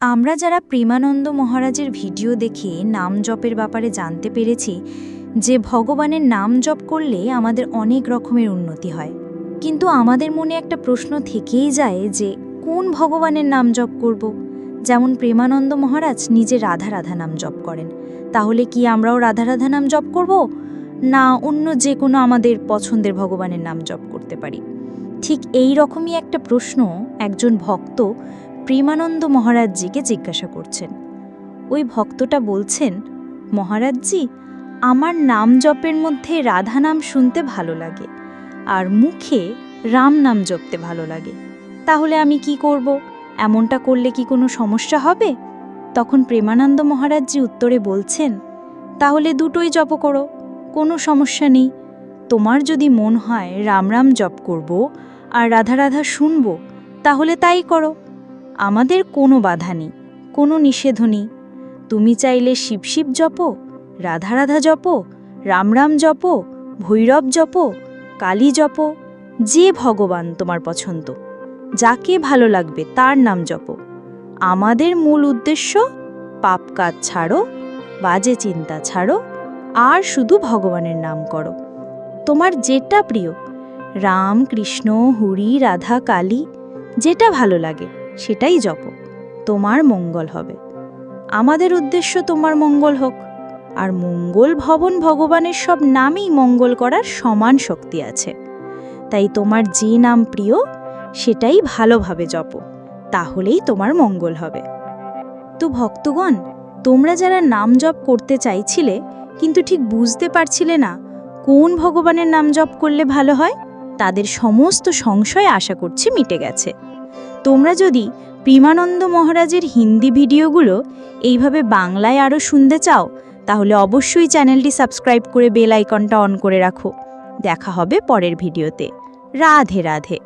আমরা যারা প্রেমানন্দ মহারাজের ভিডিও দেখে নাম জপের ব্যাপারে জানতে পেরেছি, যে ভগবানের নাম জপ করলে আমাদের অনেক রকমের উন্নতি হয়। কিন্তু আমাদের মনে একটা প্রশ্ন থেকেই যায় যে, কোন ভগবানের নাম জপ করব? যেমন প্রেমানন্দ মহারাজ নিজে রাধা রাধা নাম জপ করেন। তাহলে কি আমরাও রাধা রাধা নাম জপ করব? না অন্য যে কোনো আমাদের পছন্দের ভগবানের নাম জপ করতে পারি? ঠিক এই রকমই একটা প্রশ্ন একজন ভক্ত প্রেমানন্দ মহারাজজিকে জিজ্ঞাসা করছেন, ওই ভক্তটা বলছেন, মহারাজজি, আমার নাম জপের মধ্যে রাধা নাম শুনতে ভালো লাগে, আর মুখে রাম নাম জপতে ভালো লাগে। তাহলে আমি কি করব? এমনটা করলে কি কোনো সমস্যা হবে? তখন প্রেমানন্দ মহারাজজি উত্তরে বলছেন, তাহলে দুটোই জপ করো, কোনো সমস্যা নেই। তোমার যদি মন হয় রাম রাম জপ করব, আর রাধা রাধা শুনব, তাহলে তাই করো। আমাদের কোনো বাধা নেই, কোনো নিষেধ নেই। তুমি চাইলে শিব শিব জপো, রাধা রাধা জপো, রাম রাম জপো, ভৈরব জপো, কালী জপো, যে ভগবান তোমার পছন্দ। যাকে ভালো লাগবে তার নাম জপো। আমাদের মূল উদ্দেশ্য, পাপ কাজ ছাড়ো, বাজে চিন্তা ছাড়ো, আর শুধু ভগবানের নাম করো। তোমার যেটা প্রিয়, রাম, কৃষ্ণ, হরি, রাধা, কালী, যেটা ভালো লাগে। সেটাই জপো। তোমার মঙ্গল হবে। আমাদের উদ্দেশ্য তোমার মঙ্গল হোক। আর মঙ্গল ভবন ভগবানের সব নামেই মঙ্গল করার সমান শক্তি আছে। তাই তোমার যে নাম প্রিয়, সেটাই ভালোভাবে জপো। তাহলেই তোমার মঙ্গল হবে। তো ভক্তগণ, তোমরা যারা নাম জপ করতে চাইছিলে, কিন্তু ঠিক বুঝতে পারছিলে না কোন ভগবানের নাম জপ করলে ভালো হয়, তাদের সমস্ত সংশয় আশা করছি মিটে গেছে। তোমরা যদি প্রিমানন্দ মহারাজের হিন্দি ভিডিওগুলো এইভাবে বাংলায় আরও শুনতে চাও, তাহলে অবশ্যই চ্যানেলটি সাবস্ক্রাইব করে বেল আইকনটা অন করে রাখো। দেখা হবে পরের ভিডিওতে। রাধে রাধে।